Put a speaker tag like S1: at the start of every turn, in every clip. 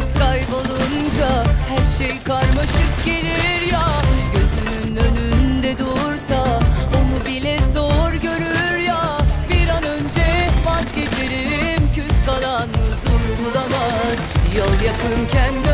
S1: Ses kaybolunca her şey karmaşık gelir ya. Gözümün önünde dursa onu bile zor görür ya. Bir an önce vazgeçerim küs kalan huzur bulamaz. Yol yakınken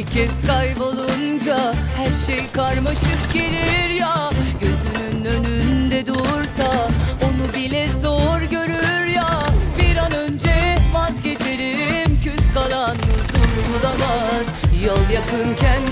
S1: bir kez kaybolunca her şey karmaşık gelir ya. Gözünün önünde dursa onu bile zor görür ya. Bir an önce vazgeçerim küs kalan huzur bulamaz. Yol yakınken